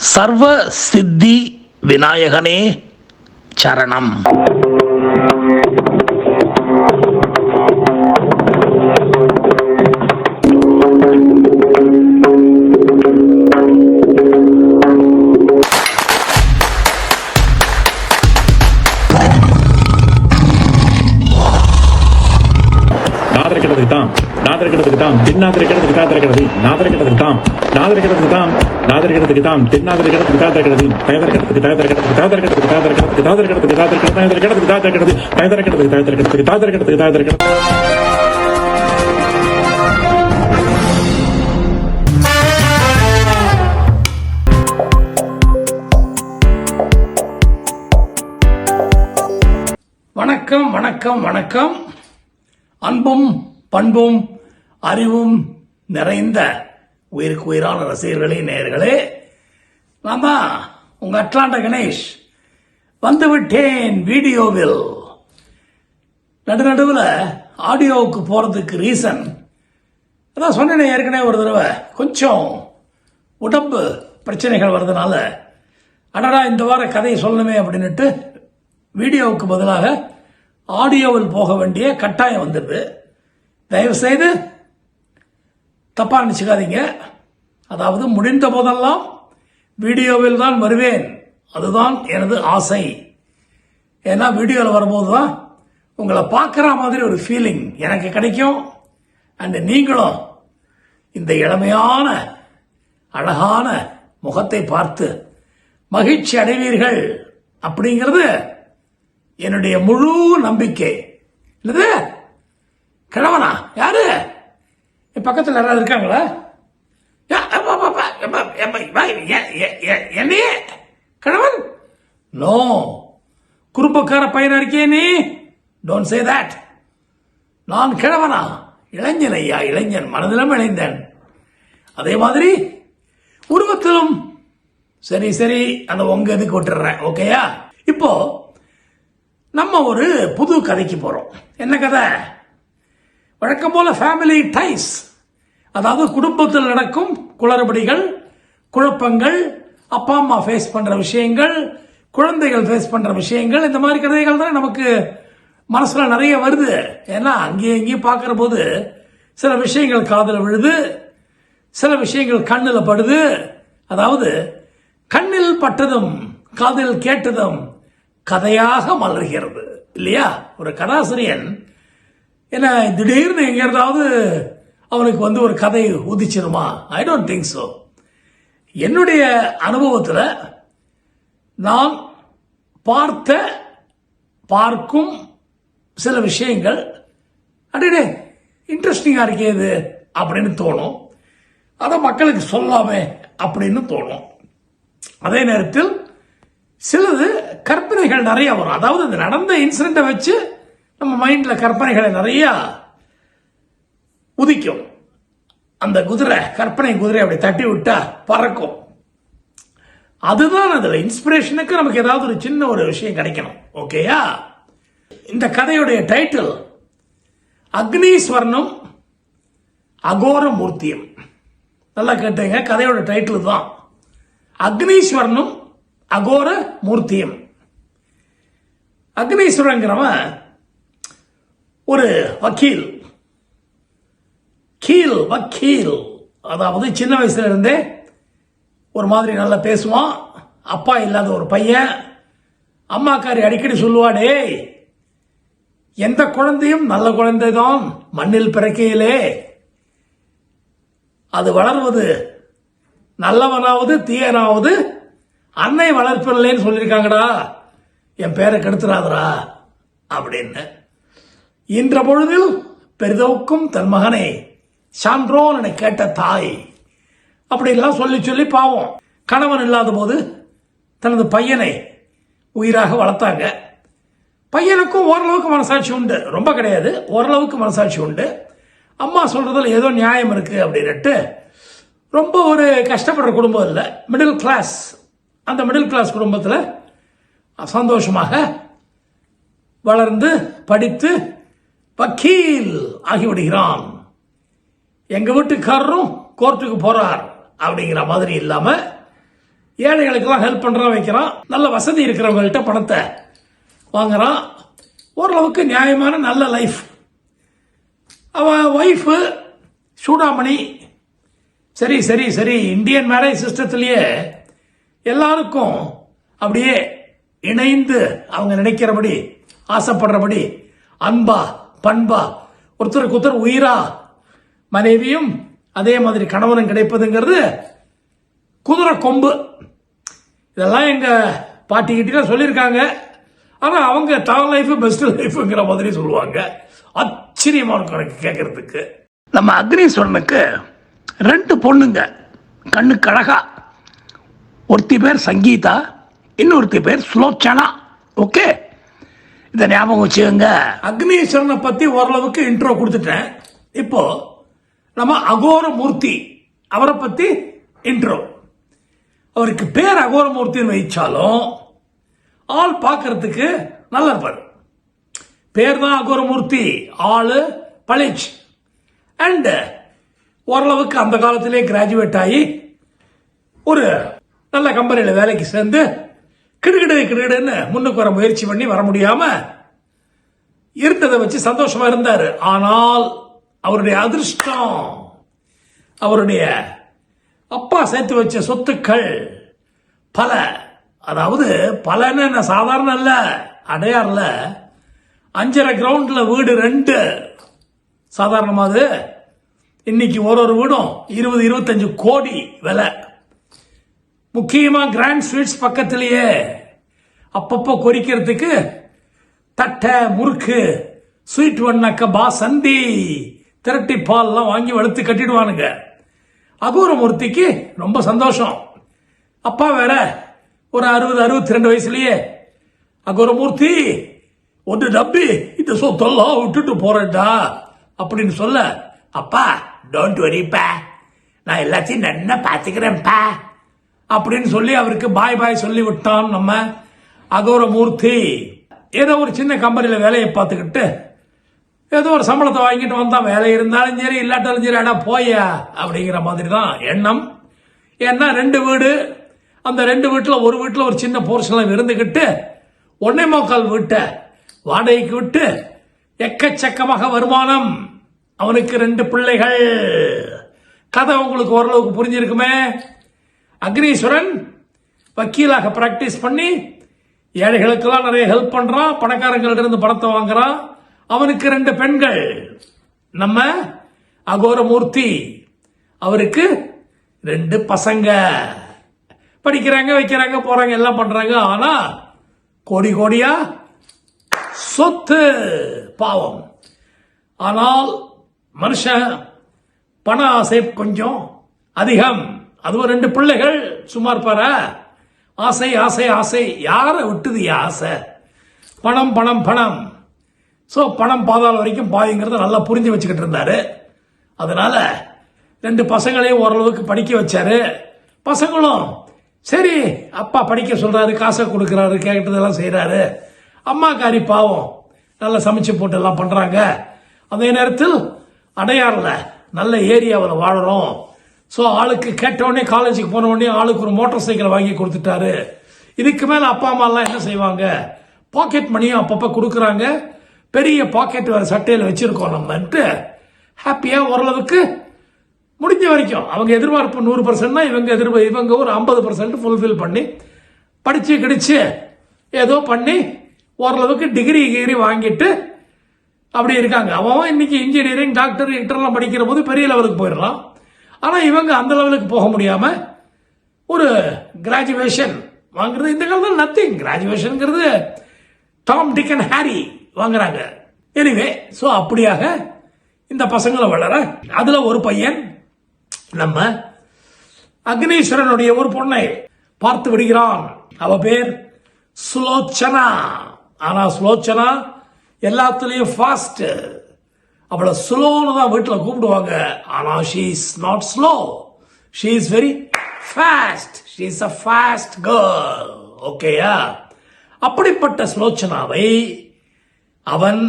சர்வ சித்தி விநாயகனே சரணம். நாதரிக்கிறதுக்கு தான் தின்னாதரிக்கிறதுக்கு தாத்திருக்கிறது நாதரிக்கிறதுக்கு தான் நாதரிக்கிறதுக்கு தான் நாதரிக்கிறதுக்கு தான் தின்னாதரிக்கிறதுக்கு தாத்திருக்கிறது தயதரிக்கிறதுக்கு தயதரிக்கிறதுக்கு தாதரிக்கிறதுக்கு தாதரிக்கிறதுக்கு தாதரிக்கிறதுக்கு தாதரிக்கிறதுக்கு தயதரிக்கிறதுக்கு தாத்திருக்கிறது தயதரிக்கிறதுக்கு தயதரிக்கிறதுக்கு தாதரிக்கிறதுக்கு தாதரிக்கிறது வணக்கம் வணக்கம் வணக்கம் அன்பும் பண்பும் அறிவும் நிறைந்த உயிருக்கு உயிரான ரசிகர்களே நேயர்களே நான் உங்க அட்லாண்ட கணேஷ் வந்துவிட்டேன் வீடியோவில். நடுநடுவில் ஆடியோவுக்கு போகிறதுக்கு ரீசன். அதான் சொன்னேனே ஏற்கனவே ஒரு தடவை. கொஞ்சம் உடம்பு பிரச்சனைகள் வர்றதுனால. அடடா இந்த வார கதையை சொல்லணுமே அப்படின்னுட்டு வீடியோவுக்கு பதிலாக ஆடியோவில் போக வேண்டிய கட்டாயம் வந்துடுது. தயவுசெய்து தப்பாக நினச்சிக்காதீங்க. அதாவது முடிந்த போதெல்லாம் வீடியோவில் தான் வருவேன். அதுதான் எனது ஆசை. ஏன்னா வீடியோவில் வரும்போது தான் உங்களை பார்க்குற மாதிரி ஒரு ஃபீலிங் எனக்கு கிடைக்கும். அண்டு நீங்களும் இந்த இளமையான அழகான முகத்தை பார்த்து மகிழ்ச்சி அடைவீர்கள் அப்படிங்கிறது என்னுடைய முழு நம்பிக்கை. என்னது? கிழவனா? யாரு? பக்கத்தில் யாராவது இருக்காங்களா? யா, என்னையே? கிழவன் நோ. குறும்பக்கார பையனா இருக்கே நீ? டோன்ட் சே தட் நான் கிழவனா இளைஞன் ஐயா இளைஞன் மனதிலும் இணைந்தேன் அதே மாதிரி உருவத்திலும். சரி சரி அந்த உங்க இதுக்கு விட்டுறேன் ஓகேயா இப்போ நம்ம ஒரு புது கதைக்கு போறோம். என்ன கதை? வழக்கம் போல ஃபேமிலி டைஸ் அதாவது குடும்பத்தில் நடக்கும் குளறுபடிகள் குழப்பங்கள் அப்பா அம்மா ஃபேஸ் பண்ற விஷயங்கள் குழந்தைகள் ஃபேஸ் பண்ற விஷயங்கள் இந்த மாதிரி கதைகள் தான் நமக்கு மனசுல நிறைய வருது. ஏன்னா அங்கேயும் இங்கேயும் பார்க்குற போது சில விஷயங்கள் காதில் விழுது சில விஷயங்கள் கண்ணில் படுது. அதாவது கண்ணில் பட்டதும் காதில் கேட்டதும் கதையாக மலர்கிறது. இல்லையா? ஒரு கதாசிரியன் என்ன திடீர்னு எங்க இருந்தாவது அவனுக்கு வந்து ஒரு கதை உதிச்சிருமா? ஐ டோன்ட் திங்க் ஸோ என்னுடைய அனுபவத்தில் நான் பார்த்த பார்க்கும் சில விஷயங்கள் அடே இன்ட்ரெஸ்டிங்காக இருக்கே இது அப்படின்னு தோணும். அதை மக்களுக்கு சொல்லாமே அப்படின்னு தோணும். அதே நேரத்தில் சிலது கற்பனைகள் நிறைய வரும். அதாவது இந்த நடந்த இன்சிடென்ட்டை வச்சு நம்ம மைண்டில் கற்பனைகளை நிறையா உதிக்கும். அந்த குதிரை கற்பனை குதிரை அப்படி தட்டி விட்டா பறக்கும். அதுதான் அதுல இன்ஸ்பிரேஷனுக்கு நமக்கு ஏதாவது ஒரு சின்ன ஒரு விஷயம் கிடைக்கணும். ஓகேயா இந்த கதையுடைய டைட்டில் அக்னீஸ்வரனும் அகோர மூர்த்தியம் நல்லா கேட்டீங்க கதையோட டைட்டில் தான். அக்னீஸ்வரனும் அகோர மூர்த்தியம் அக்னீஸ்வரங்கிறவன் ஒரு வக்கீல். கீழ் வக்கீல். அதாவது சின்ன வயசுல இருந்தே ஒரு மாதிரி நல்லா பேசுவான். அப்பா இல்லாத ஒரு பையன். அம்மாக்காரி அடிக்கடி சொல்லுவாடே எந்த குழந்தையும் நல்ல குழந்தைதான் மண்ணில் பிறக்கையிலே. அது வளர்வது நல்லவனாவது தீயனாவது அன்னை வளர்ப்பில்லைன்னு சொல்லியிருக்காங்கடா என் பேரை கெடுத்துறாதடா அப்படின்னு. இன்ற பொழுதில் பெரிதோக்கும் தன் மகனை சான்றோன் என கேட்ட தாய். அப்படிலாம் சொல்லி சொல்லி பாவம். கணவன் இல்லாத போது தனது பையனை உயிராக வளர்த்தாங்க. பையனுக்கும் ஓரளவுக்கு மனசாட்சி உண்டு. ரொம்ப கிடையாது. ஓரளவுக்கு மனசாட்சி உண்டு. அம்மா சொல்றதுல ஏதோ நியாயம் இருக்கு அப்படின்ட்டு ரொம்ப ஒரு கஷ்டப்படுற குடும்பம் இல்லை. மிடில் கிளாஸ் அந்த மிடில் கிளாஸ் குடும்பத்தில் சந்தோஷமாக வளர்ந்து படித்து வக்கீல் ஆகிவிடுகிறான். எங்கள் வீட்டுக்காரரும் கோர்ட்டுக்கு போகிறார் அப்படிங்கிற மாதிரி இல்லாமல் ஏழைகளுக்கெல்லாம் ஹெல்ப் பண்ணுறான் வைக்கிறான். நல்ல வசதி இருக்கிறவங்கள்ட்ட பணத்தை வாங்குறான். ஓரளவுக்கு நியாயமான நல்ல லைஃப் அவன் ஒய்ஃபு சூடாமணி. சரி சரி சரி இந்தியன் மேரேஜ் சிஸ்டத்திலேயே எல்லாருக்கும் அப்படியே இணைந்து அவங்க நினைக்கிறபடி ஆசைப்படுறபடி அன்பா பண்பா ஒருத்தருக்கு ஒருத்தர் உயிரா மனைவியும் அதே மாதிரி கணவனும் கிடைப்பதுங்கிறது குதிரை கொம்பு. இதெல்லாம் எங்க பாட்டி கிட்ட சொல்லியிருக்காங்க. ஆனா அவங்க தான் லைஃப் பெஸ்ட் லைஃப்ங்கிற மாதிரி சொல்லுவாங்க. ஆச்சரியமா இருக்கும் எனக்கு கேட்கறதுக்கு நம்ம அக்னீஸ்வரனுக்கு ரெண்டு பொண்ணுங்க. கண்ணு கழகா. ஒருத்தி பேர் சங்கீதா இன்னொருத்தி பேர் சுலோச்சனா. ஓகே? இதை ஞாபகம் வச்சுக்கோங்க. அக்னீஸ்வரனை பத்தி ஓரளவுக்கு இன்ட்ரோ கொடுத்துட்டேன். இப்போ நம்ம அகோர மூர்த்தி அவரை பத்தி இன்ட்ரோ அவருக்கு பேர் அகோரமூர்த்தின்னு வைச்சாலும் ஆள் பார்க்கறதுக்கு நல்லா இருப்பார் பேர் தான் அகோரமூர்த்தி ஆளு பளிச் அண்டு ஓரளவுக்கு அந்த காலத்திலே கிராஜுவேட் ஆகி ஒரு நல்ல கம்பெனியில் வேலைக்கு சேர்ந்து கிடுகிடு கிடுகிடுன்னு முன்னுக்கு வர முயற்சி பண்ணி வர முடியாம இருந்ததை வச்சு சந்தோஷமா இருந்தார். ஆனால் அவருடைய அதிர்ஷ்டம் அவருடைய அப்பா சேர்த்து வச்ச சொத்துக்கள் பல. அதாவது பலன்னு என்ன சாதாரண இல்ல அடையாறுல அஞ்சரை கிரவுண்ட்ல வீடு ரெண்டு. சாதாரணமாக அது? இன்னைக்கு ஒரு ஒரு வீடும் இருபது இருபத்தஞ்சு கோடி விலை. முக்கியமா கிராண்ட் ஸ்வீட்ஸ் பக்கத்திலேயே. அப்பப்போ கொறிக்கிறதுக்கு தட்டை முறுக்கு ஸ்வீட் ஒன்னாக்க பாசந்தி. திரட்டி பால்லாம் வாங்கி வளர்த்து கட்டிடுவானுங்க. அகோரமூர்த்திக்கு ரொம்ப சந்தோஷம். அப்பா வேற ஒரு அறுபது அறுபத்தி ரெண்டு வயசுலயே அகோரமூர்த்தி ஒன்று டப்பி இந்த சொத்தெல்லாம் விட்டுட்டு போறேன்டா அப்படின்னு சொல்ல அப்பா டோன்ட் வரிப்பா நான் எல்லாத்தையும் நன்னா பாத்துக்கிறேன்ப்பா அப்படின்னு சொல்லி அவருக்கு பாய் பாய் சொல்லி விட்டான் நம்ம அகோரமூர்த்தி. ஏதோ ஒரு சின்ன கம்பெனியில் வேலையை பார்த்துக்கிட்டு ஏதோ ஒரு சம்பளத்தை வாங்கிட்டு வந்தா வேலை இருந்தாலும் சரி இல்லாட்டாலும் சரி அடா போயா? அப்படிங்கிற மாதிரி தான் எண்ணம். ஏன்னா ரெண்டு வீடு அந்த ரெண்டு வீட்டில் ஒரு வீட்டில் ஒரு சின்ன போர்ஷனில் இருந்துக்கிட்டு ஒன்னே மோக்கால் வீட்டை வாடகைக்கு விட்டு எக்கச்சக்கமாக வருமானம். அவனுக்கு ரெண்டு பிள்ளைகள். கதை உங்களுக்கு ஓரளவுக்கு புரிஞ்சிருக்குமே? அக்னீஸ்வரன் வக்கீலாக பிராக்டிஸ் பண்ணி ஏழைகளுக்கெல்லாம் நிறைய ஹெல்ப் பண்ணுறான் பணக்காரங்கள்ட்ட இருந்து பணத்தை வாங்குறான் அவனுக்கு ரெண்டு பெண்கள். நம்ம அகோரமூர்த்தி அவருக்கு ரெண்டு பசங்க. படிக்கிறாங்க வைக்கிறாங்க போறாங்க எல்லாம் பண்றாங்க. ஆனா கோடி கோடியா சொத்து பாவம். ஆனால் மனுஷன் பண ஆசை கொஞ்சம் அதிகம். அதுவும் ரெண்டு பிள்ளைகள் சும்மா இருப்பார ஆசை ஆசை ஆசை. யாரை விட்டுது ஆசை? பணம் பணம் பணம். ஸோ பணம் பாதாள வரைக்கும் பாயுங்கிறத நல்லா புரிஞ்சு வச்சுக்கிட்டு இருந்தாரு. அதனால ரெண்டு பசங்களையும் ஓரளவுக்கு படிக்க வச்சாரு. பசங்களும் சரி அப்பா படிக்க சொல்றாரு காசை கொடுக்குறாரு கேட்டதெல்லாம் செய்கிறாரு அம்மா காரி பாவம் நல்லா சமைச்சு போட்டு எல்லாம் பண்ணுறாங்க அதே நேரத்தில் அடையாறில் நல்ல ஏரியாவில் வாழறோம். ஸோ ஆளுக்கு கேட்டவுடனே காலேஜுக்கு போன உடனே ஆளுக்கு ஒரு மோட்டார் சைக்கிள் வாங்கி கொடுத்துட்டாரு. இதுக்கு மேலே அப்பா அம்மாலாம் என்ன செய்வாங்க? பாக்கெட் மணியும் அப்பப்போ கொடுக்குறாங்க. பெரிய பாக்கெட் வேற சட்டையில் வச்சுருக்கோம் நம்மன்ட்டு. ஹாப்பியாக ஓரளவுக்கு முடிஞ்ச வரைக்கும். அவங்க எதிர்பார்ப்பு நூறு பர்சன்ட்னா இவங்க எதிர் இவங்க ஒரு ஐம்பது பர்சன்ட் ஃபுல்ஃபில் பண்ணி படித்து கிடிச்சு ஏதோ பண்ணி ஓரளவுக்கு டிகிரி கிகிரி வாங்கிட்டு அப்படி இருக்காங்க. அவன் இன்னைக்கு இன்ஜினியரிங் டாக்டர் இன்டர்லாம் படிக்கிற போது பெரிய லெவலுக்கு போயிடலாம். ஆனால் இவங்க அந்த லெவலுக்கு போக முடியாமல் ஒரு கிராஜுவேஷன் வாங்குறது இந்த காலத்தில் நத்திங் கிராஜுவேஷனுங்கிறது டாம் டிக் அண்ட் ஹாரி வாங்குறாங்க. எனிவே ஸோ அப்படியாக இந்த பசங்களை வளர அதுல ஒரு பையன் நம்ம அக்னீஸ்வரனுடைய ஒரு பொண்ணை பார்த்து விடுகிறான். அவ பேர் சுலோச்சனா. ஆனா சுலோச்சனா எல்லாத்துலயும் ஃபாஸ்ட் அவளை ஸ்லோன்னு தான் வீட்டில் கூப்பிடுவாங்க. ஆனா she is not slow she is very fast she is a fast girl ஓகேயா அப்படிப்பட்ட சுலோச்சனாவை அவன்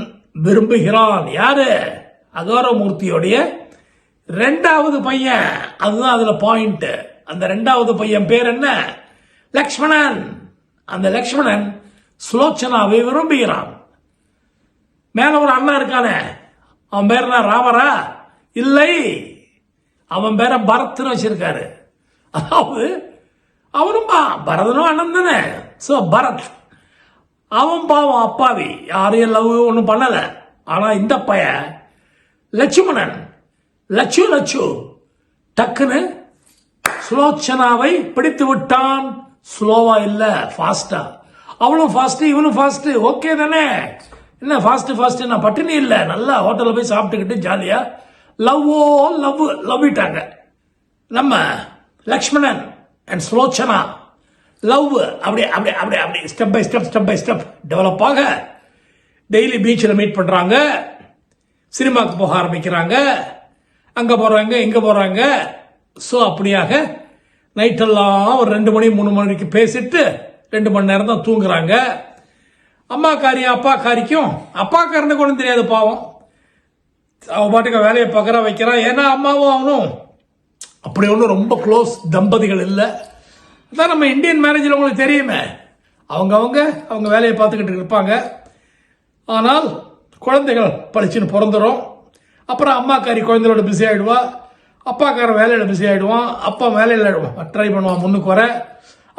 விரும்புகிறான். யாரு? அகோரமூர்த்தியோடைய ரெண்டாவது பையன். அதுதான் அதுல பாயிண்ட் அந்த ரெண்டாவது பையன் பேர் என்ன? லக்ஷ்மணன். அந்த லக்ஷ்மணன் சுலோச்சனாவை விரும்புகிறான். மேல ஒரு அண்ணன் இருக்கானே. அவன் பேர் என்ன? ராமரா? இல்லை. அவன் பேர பரத்னு வச்சிருக்காரு. அதாவது அவனும் பரதனும் அண்ணன் தானே. ஸோ பரத் அவன் பாவம் அப்பாவி. யாரையும் லவ் ஒன்றும் பண்ணலை. ஆனால் இந்த பைய லட்சுமணன் லட்சு லட்சு டக்குன்னு சுலோச்சனாவை பிடித்து விட்டான். ஸ்லோவா இல்லை ஃபாஸ்டா அவளும் ஃபாஸ்ட் இவனும் ஃபாஸ்ட் ஓகே தானே? என்ன ஃபாஸ்ட் ஃபாஸ்ட் நான் பட்டினி இல்லை. நல்லா ஹோட்டலில் போய் சாப்பிட்டுக்கிட்டு ஜாலியா லவ்வோ லவ் லவ்விட்டாங்க நம்ம லக்ஷ்மணன் அண்ட் சுலோச்சனா லவ். அப்படி அப்படி அப்படி அப்படி step by step step by step develop ஆக. டெய்லி பீச்சில் மீட் பண்ணுறாங்க சினிமாக்கு போக ஆரம்பிக்கிறாங்க. அங்கே போகிறாங்க இங்கே போகிறாங்க ஸோ அப்படியாக நைட்டெல்லாம் ஒரு ரெண்டு மணி மூணு மணிக்கு பேசிட்டு ரெண்டு மணி நேரம் தான் தூங்குறாங்க. அம்மா காரியம் அப்பா காரிக்கும் அப்பா காரனுக்கு ஒன்றும் தெரியாது பாவம். அவன் பாட்டுக்கு வேலையை பார்க்கறா வைக்கிறான். ஏன்னா அம்மாவும் அவனும் அப்படி ஒன்றும் ரொம்ப க்ளோஸ் தம்பதிகள் இல்லை. அதான் நம்ம இந்தியன் மேரேஜில் உங்களுக்கு தெரியுமே. அவங்க அவங்க அவங்க வேலையை பார்த்துக்கிட்டு இருப்பாங்க. ஆனால் குழந்தைகள் பளிச்சுன்னு பிறந்துடும் அப்புறம் அம்மாக்காரி குழந்தைகளோட பிஸி ஆகிடுவா அப்பாக்காரன் வேலையில் பிஸி ஆகிடுவான் அப்பா வேலையில் ட்ரை பண்ணுவான் முன்னுக்கு வர.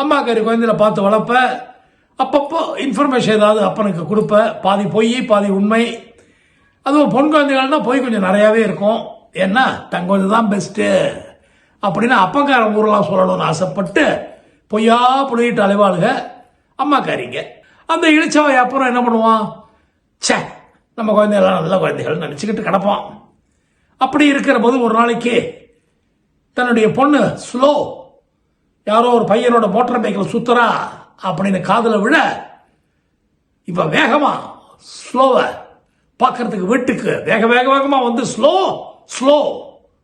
அம்மாக்காரி குழந்தையில பார்த்து வளர்ப்ப. அப்பப்போ இன்ஃபர்மேஷன் ஏதாவது அப்பனுக்கு கொடுப்ப. பாதி பொய் பாதி உண்மை. அதுவும் பொன் குழந்தைகள்னா போய் கொஞ்சம் நிறையாவே இருக்கும். ஏன்னா தங்கொஞ்சு தான் பெஸ்ட்டு அப்படின்னு அப்பங்கார ஊரெலாம் சொல்லணும்னு ஆசைப்பட்டு பொய்யா புழுகிட்டு அலைவாளுக. அம்மாக்காரிங்க. அந்த இழிச்சவை அப்புறம் என்ன பண்ணுவான்? ச்சே நம்ம குழந்தைகள்லாம் நல்ல குழந்தைகள் நினச்சிக்கிட்டு கிடப்பான். அப்படி இருக்கிற போது ஒரு நாளைக்கு தன்னுடைய பொண்ணு ஸ்லோ யாரோ ஒரு பையனோட மோட்டார் பைக்கில் சுத்துறா அப்படின்னு காதில் விழ இப்போ வேகமா ஸ்லோவை பார்க்கறதுக்கு வீட்டுக்கு வேக வேக வேகமாக வந்து ஸ்லோ ஸ்லோ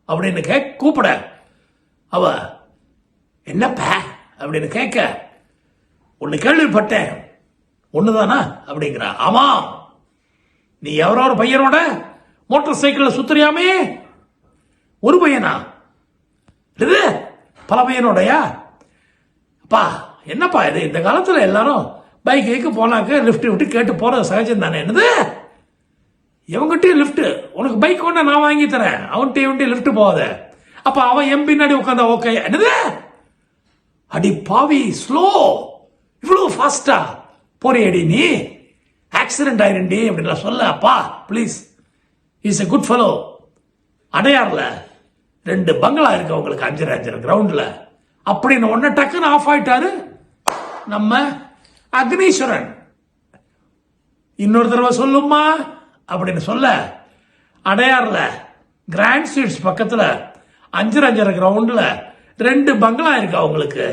அப்படின்னு கே கூப்பிட. அவ என்னப்ப அப்படின்னு கேட்க ஒன்று கேள்விப்பட்டேன். ஒண்ணுதானா? அப்படிங்கிறா ஆமா நீ எவரோ ஒரு பையனோட மோட்டார் சைக்கிள் சுத்துறியாமே? ஒரு பையனா? இது பல பையனோடயா? அப்பா என்னப்பா இது? இந்த காலத்தில் எல்லாரும் பைக் கேக்கு போனாக்க லிஃப்ட் விட்டு கேட்டு போகிறது சகஜம் தானே? என்னது? இவங்கிட்டயும் லிஃப்ட் உனக்கு பைக் ஒன்று நான் வாங்கி தரேன். அவன்கிட்ட இவன்கிட்ட லிஃப்ட் போகாத. அப்போ அவன் என் பின்னாடி உட்காந்தா ஓகே என்னது? அடி பாவி ஸ்லோ இவ்வளவு ஃபாஸ்டா போறியடி நீ. ஆக்சிடென்ட் ஆயிருண்டி அப்படின்லாம் சொல்ல அப்பா please is a good fellow அடையார்ல ரெண்டு பங்களா இருக்கு அவங்களுக்கு அஞ்சரை அஞ்சரை கிரவுண்டில் அப்படின்னு ஒன்று டக்குன்னு ஆஃப் ஆயிட்டாரு நம்ம அக்னீஸ்வரன். இன்னொரு தடவை சொல்லுமா அப்படின்னு சொல்ல அடையார்ல கிராண்ட் ஸ்வீட்ஸ் பக்கத்தில் அஞ்சரை அஞ்சரை கிரவுண்டில் ரெண்டு பங்களா இருக்கு அவங்களுக்கு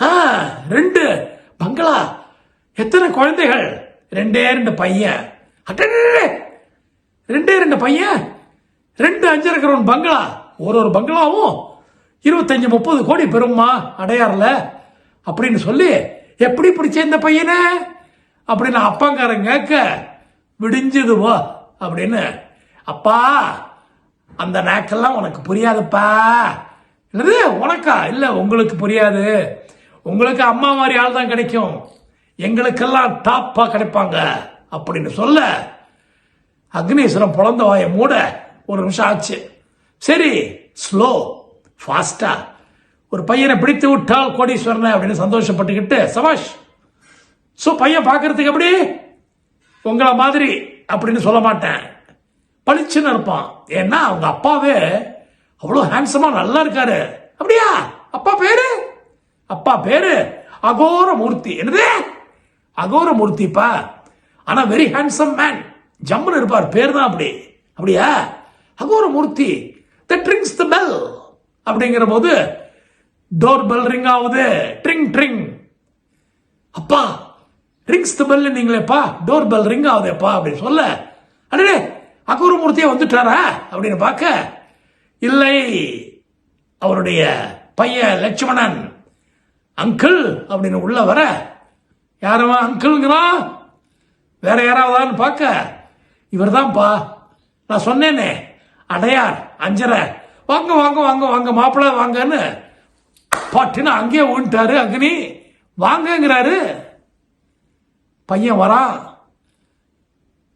ஆ, ரெண்டு பங்களா. எத்தனை குழந்தைகள்? ரெண்டே ரெண்டு பையன். ரெண்டே ரெண்டு பையன்? ரெண்டு அஞ்சரை கிரவுண்ட் பங்களா. ஒரு ஒரு பங்களாவும் இருபத்தஞ்சு முப்பது கோடி பெறுமா அடையாறுல. அப்படின்னு சொல்லி எப்படி பிடிச்ச இந்த பையனை? அப்படின்னு அப்பாங்காரன் கேட்க விடிஞ்சதுவோ அப்படின்னு அப்பா அந்த நாக்கெல்லாம் உனக்கு புரியாதுப்பா. என்னது? உனக்கா? இல்லை உங்களுக்கு புரியாது. உங்களுக்கு அம்மா மாதிரி ஆள் தான் கிடைக்கும். எங்களுக்கெல்லாம் டாப்பாக கிடைப்பாங்க. அப்படின்னு சொல்ல அக்னீஸ்வரம் பிறந்த வாய மூட ஒரு நிமிஷம் ஆச்சு. சரி ஸ்லோ ஃபாஸ்டா ஒரு பையனை பிடித்து விட்டால் கோடீஸ்வரனை அப்படின்னு சந்தோஷப்பட்டுக்கிட்டு சபாஷ் ஸோ பையன் பார்க்கறதுக்கு எப்படி? உங்களை மாதிரி அப்படின்னு சொல்ல மாட்டேன். பளிச்சுன்னு இருப்பான். ஏன்னா அவங்க அப்பாவே அவ்வளோ ஹேண்ட்ஸமா நல்லா இருக்காரு அப்படியா? அப்பா பேரு? அப்பா பேரு அகோர மூர்த்தி என்னது? அகோர மூர்த்திப்பா ஆனா வெரி ஹேண்ட்ஸம் மேன் ஜம்முன்னு இருப்பார். பேர் தான் அப்படி. அப்படியா? அகோர மூர்த்தி த ட்ரிங்ஸ் த பெல் அப்படிங்கிற போது டோர் பெல் ரிங் ஆகுது. ட்ரிங் ட்ரிங் அப்பா ரிங்ஸ் த பெல் நீங்களேப்பா. டோர் பெல் ரிங் ஆகுதேப்பா. அப்படின்னு சொல்ல. அண்ணடே அகோர மூர்த்தியே வந்துட்டாரா? அப்படின்னு பார்க்க இல்லை. அவருடைய பையன் லட்சுமணன். அங்கிள் அப்படின்னு உள்ள வர யாரவா அங்கிள்ங்கிறான் வேற யாராவதான்னு பார்க்க. இவர்தான்ப்பா. நான் சொன்னேனே அடையார் அஞ்சரை. வாங்க வாங்க வாங்க வாங்க மாப்பிள்ள வாங்கன்னு பாட்டுன்னு அங்கேயே ஊன்ட்டாரு அக்னி. வாங்கங்கிறாரு. பையன் வரான்.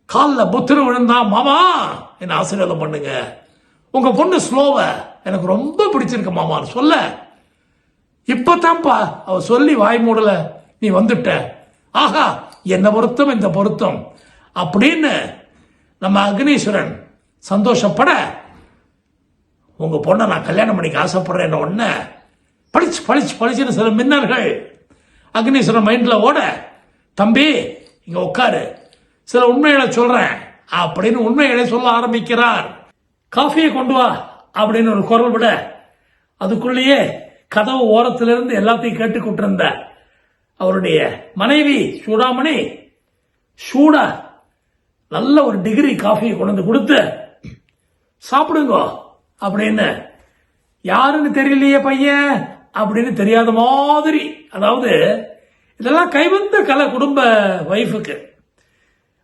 காலில் புத்திர விழுந்தான் மாமா என்ன ஆசீர்வாதம் பண்ணுங்க. உங்க பொண்ணு ஸ்லோவ? எனக்கு ரொம்ப பிடிச்சிருக்கு மாமான்னு சொல்ல. இப்பதான்ப்பா அவ சொல்லி வாய் மூடல. நீ வந்துட்ட. ஆஹா என்ன பொருத்தம் இந்த பொருத்தம். அப்படின்னு நம்ம அக்னீஸ்வரன் சந்தோஷப்பட உங்க பொண்ணை நான் கல்யாணம் பண்ணிக்க ஆசைப்படுறேன் உடனே பளிச்சு பளிச்சு பளிச்சுன்னு சில மின்னல்கள் அக்னீஸ்வரன் மைண்ட்ல ஓட தம்பி இங்க உட்காரு. சில உண்மைகளை சொல்றேன். அப்படின்னு உண்மைகளை சொல்ல ஆரம்பிக்கிறார். காஃபியை கொண்டு வா அப்படின்னு ஒரு குரல் விட அதுக்குள்ளேயே கதவு ஓரத்திலிருந்து எல்லாத்தையும் கேட்டு இருந்த அவருடைய மனைவி சூடாமணி சூடா நல்ல ஒரு டிகிரி காஃபியை கொண்டு வந்து கொடுத்து சாப்பிடுங்க அப்படின்னு யாருன்னு தெரியலையே பையன் அப்படின்னு தெரியாத மாதிரி அதாவது இதெல்லாம் கைவந்த கலை குடும்ப வைஃபுக்கு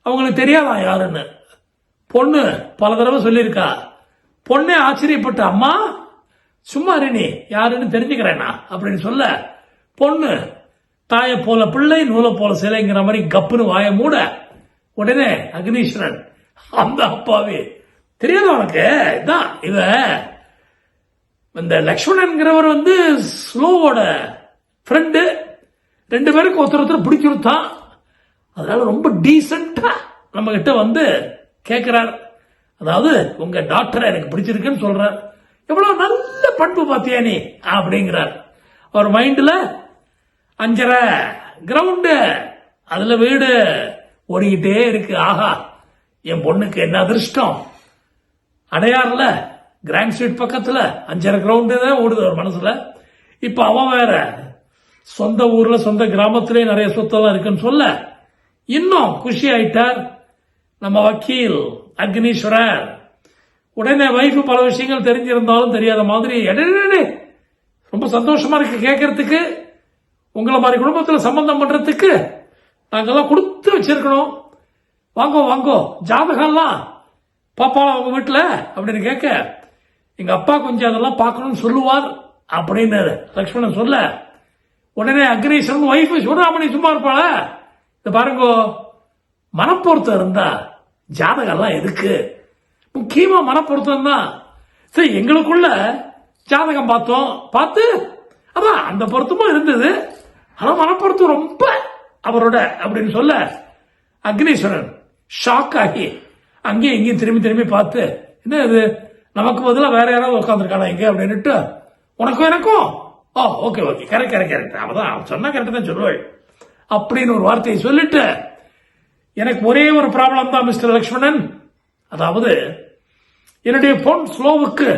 அவங்களுக்கு தெரியாதான் யாருன்னு? பொண்ணு பல தடவை சொல்லியிருக்கா பொண்ணே ஆச்சரியப்பட்ட அம்மா சும்மா இரு நீ யாருன்னு தெரிஞ்சுக்கிறேனா அப்படின்னு சொல்ல பொண்ணு தாயை போல பிள்ளை நூலை போல சிலைங்கிற மாதிரி கப்புன்னு வாய மூட உடனே அக்னீஸ்வரன் அந்த அப்பாவே தெரியாது உனக்கு? இதான் இவ இந்த லக்ஷ்மணன்கிறவர் வந்து ஸ்லோவோட ஃப்ரெண்டு ரெண்டு பேருக்கு ஒருத்தர் ஒருத்தர் பிடிச்சிருத்தான் அதனால ரொம்ப டீசெண்டா நம்ம கிட்ட வந்து கேட்கிறார் அதாவது உங்க டாக்டரை எனக்கு பிடிச்சிருக்குன்னு சொல்றார். எவ்வளவு நல்ல பண்பு பாத்தியா நீ? அப்படிங்கிறார். அவர் மைண்ட்ல அஞ்சரை கிரவுண்டு அதுல வீடு ஓடிக்கிட்டே இருக்கு. ஆஹா என் பொண்ணுக்கு என்ன அதிர்ஷ்டம்? அடையாறுல கிராண்ட் ஸ்ட்ரீட் பக்கத்துல அஞ்சரை கிரவுண்டு தான் ஓடுது அவர் மனசுல. இப்ப அவன் வேற சொந்த ஊர்ல சொந்த கிராமத்திலே நிறைய சொத்தெல்லாம் இருக்குன்னு சொல்ல இன்னும் குஷி ஆயிட்டார். நம்ம வக்கீல் அக்னீஸ்வரர். உடனே வைஃப் பல விஷயங்கள் தெரிஞ்சிருந்தாலும் தெரியாத மாதிரி ரொம்ப சந்தோஷமா இருக்கு கேட்கறதுக்கு உங்களை மாதிரி குடும்பத்தில் சம்பந்தம் பண்றதுக்கு நாங்கெல்லாம் கொடுத்து வச்சிருக்கணும். வாங்கோ வாங்கோ ஜாதகம்லாம். பாப்பாளா உங்க வீட்டில் அப்படின்னு கேட்க எங்க அப்பா கொஞ்சம் அதெல்லாம் பார்க்கணும்னு சொல்லுவார் அப்படின்னு லக்ஷ்மணன் சொல்ல உடனே அக்னீஸ்வரன் ஒய்ஃப் சூடாமணி சும்மா இருப்பாள? இந்த பாருங்கோ மனப்பொருத்தம் இருந்தா ஜாதகம் எல்லாம் எதுக்கு? முக்கியமா மனப்பொருத்தம் தான் சரி எங்களுக்குள்ள ஜாதகம் பார்த்தோம் பார்த்து அதான் அந்த பொருத்தமும் இருந்தது. ஆனா மனப்பொருத்தம் ரொம்ப அவரோட அப்படின்னு சொல்ல அக்னீஸ்வரன் ஷாக் ஆகி அங்கேயும் இங்கேயும் திரும்பி திரும்பி பார்த்து என்ன இது? நமக்கு பதிலாக வேற யாராவது உட்காந்துருக்கானா இங்க? அப்படின்னுட்டு உனக்கும் எனக்கும்? ஓ okay okay correct correct correct அவதான் அவன் சொன்னா கரெக்டாக தான் சொல்லுவாள். அப்படின்னு ஒரு வார்த்தையை சொல்லிட்டு எனக்கு ஒரே ஒரு ப்ராப்ளம் தான் மிஸ்டர் லக்ஷ்மணன். அதாவது என்னுடைய பொன் ஸ்லோவுக்கு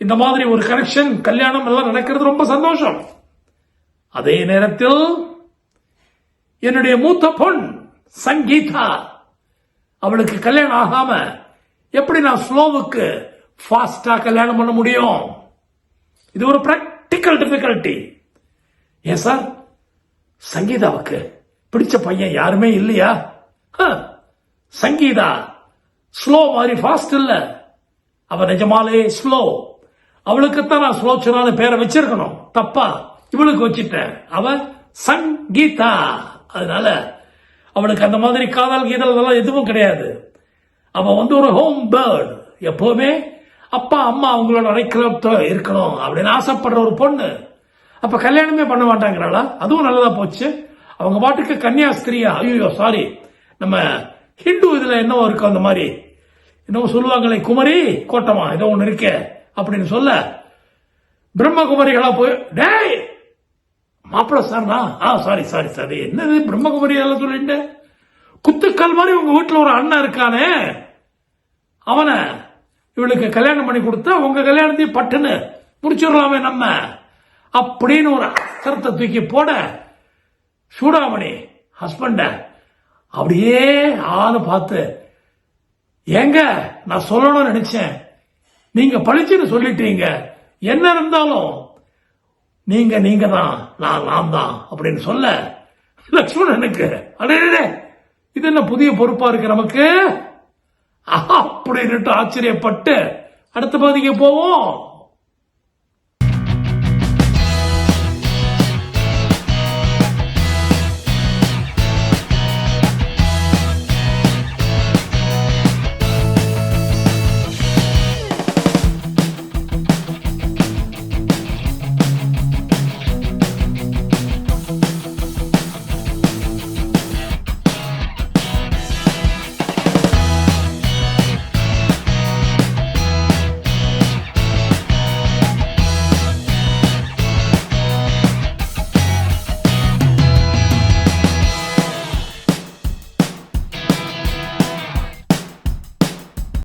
இந்த மாதிரி ஒரு கனெக்ஷன் கல்யாணம் எல்லாம் நடக்கிறது ரொம்ப சந்தோஷம். அதே நேரத்தில் என்னுடைய மூத்த பொன் சங்கீதா அவளுக்கு கல்யாணம் ஆகாம எப்படி நான் ஸ்லோவுக்கு ஃபாஸ்டா கல்யாணம் பண்ண முடியும்? இது ஒரு பிராக்டிக்கல் டிஃபிகல்ட்டி ஏன் சார்? சங்கீதாவுக்கு பிடிச்ச பையன் யாருமே இல்லையா? சங்கீதா ஸ்லோ மாதிரி ஃபாஸ்ட் இல்ல. அவ நிஜமாலே ஸ்லோ அவளுக்குத்தான் நான் ஸ்லோச்சனான பேரை வச்சிருக்கணும். தப்பா. இவளுக்கு வச்சிட்டேன். அவ சங்கீதா. அதனால அவளுக்கு அந்த மாதிரி காதல் கீதல் அதெல்லாம் எதுவும் கிடையாது. அவ வந்து ஒரு ஹோம் பேர்ட் எப்பவுமே அப்பா அம்மா அவங்களோட அடைக்கலத்த இருக்கணும் அப்படின்னு ஆசைப்படுற ஒரு பொண்ணு. அப்ப கல்யாணமே பண்ண மாட்டாங்கிறாளா? அதுவும் நல்லதா போச்சு. அவங்க பாட்டுக்கு கன்னியாஸ்திரியா? ஐயோ சாரி நம்ம ஹிந்து இதுல என்னவோ இருக்கும் அந்த மாதிரி. என்னவோ சொல்லுவாங்களே குமரி கோட்டமா ஏதோ ஒண்ணு இருக்கே அப்படின்னு சொல்ல பிரம்மகுமரிகளா போய் டேய் மாப்பிள்ள சார்னா? ஆ சாரி சாரி சாரி என்னது பிரம்மகுமரி எல்லாம் சொல்லிட்டு குத்துக்கால் மாதிரி உங்க வீட்டுல ஒரு அண்ணன் இருக்கானே. அவனை இவளுக்கு கல்யாணம் பண்ணி கொடுத்தா உங்க கல்யாணத்தையும் பட்டுன்னு முடிச்சிடலாமே நம்ம. அப்படின்னு ஒரு அஸ்திரத்தை தூக்கி போட சூடாமணி ஹஸ்பண்ட அப்படியே ஆளு பார்த்து ஏங்க நான் சொல்லணும்னு நினைச்சேன். நீங்க பழிச்சுன்னு சொல்லிட்டீங்க. என்ன இருந்தாலும் நீங்க நீங்க தான் நான் நான் தான் அப்படின்னு சொல்ல லக்ஷ்மணனுக்கு அடே இது என்ன புதிய பொறுப்பா இருக்கு நமக்கு? அப்படின்னுட்டு ஆச்சரியப்பட்டு அடுத்த பகுதிக்கு போவோம்.